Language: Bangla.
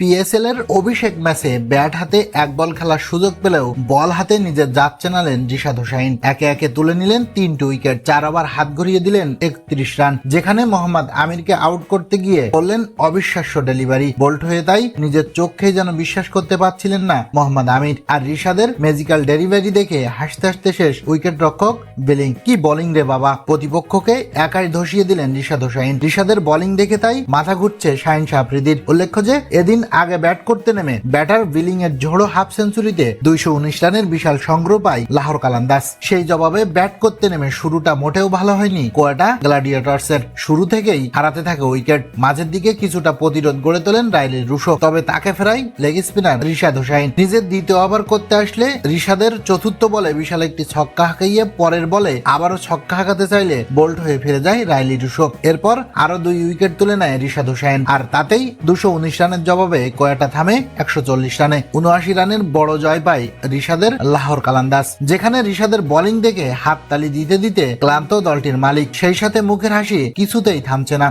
পিএসএল এর অভিষেক ম্যাচে ব্যাট হাতে এক বল খেলার সুযোগ পেলেও বল হাতে নিজের জাত চেনালেন রিশাদ হোসাইন। একে একে তুলে নিলেন তিনটি উইকেট, চার ওভার হাত ঘুরিয়ে দিলেন একত্রিশ রান। যেখানে মোহাম্মদ আমিরকে আউট করতে গিয়ে করলেন অবিশ্বাস্য ডেলিভারি। বোল্ট হয়ে তাই নিজের চোখে যেন বিশ্বাস করতে পারছিলেন না মোহাম্মদ আমির। আর রিশাদের ম্যাজিক্যাল ডেলিভারি দেখে হাসতে হাসতে শেষ উইকেট রক্ষক বেলিং। কি বোলিং রে বাবা! প্রতিপক্ষকে একাই ধসিয়ে দিলেন রিশাদ হোসাইন। রিশাদের বোলিং দেখে তাই মাথা ঘুরছে শাহিন শাহফ্রিদির উল্লেখ্য যে, এদিন আগে ব্যাট করতে নেমে ব্যাটার বিলিং এর ঝোড়ো হাফ সেঞ্চুরিতে দুইশো উনিশ রানের বিশাল সংগ্রহ পায় লাহোর কালান্দাস সেই জবাবে ব্যাট করতে নেমে শুরুটা মোটেও ভালো হয়নি কোয়াটা গ্লাডিয়েটর্স এর শুরু থেকেই হারাতে থাকে উইকেট। মাঝের দিকে কিছুটা প্রতিরোধ গড়ে তোলেন রাইলি রুশো। তবে তাকে ফেরাই লেগ স্পিনার রিশাদ হোসাইন। নিজের দ্বিতীয় ওভার করতে আসলে রিশাদের চতুর্থ বলে বিশাল একটি ছক্কা হাঁকাইয়ে পরের বলে আবারও ছক্কা হাঁকাতে চাইলে বোল্ট হয়ে ফিরে যায় রাইলি রুশো। এরপর আরও দুই উইকেট তুলে নেয় রিশাদ হোসাইন। আর তাতেই দুশো উনিশ রানের জবাবে কয়াটা থামে একশো চল্লিশ রানে। উনআশি রানের বড় জয় পায় রিশাদের লাহোর কালান্দাস যেখানে রিশাদের বোলিং দেখে হাততালি দিতে দিতে ক্লান্ত দলটির মালিক। সেই সাথে মুখের হাসি কিছুতেই থামছে না।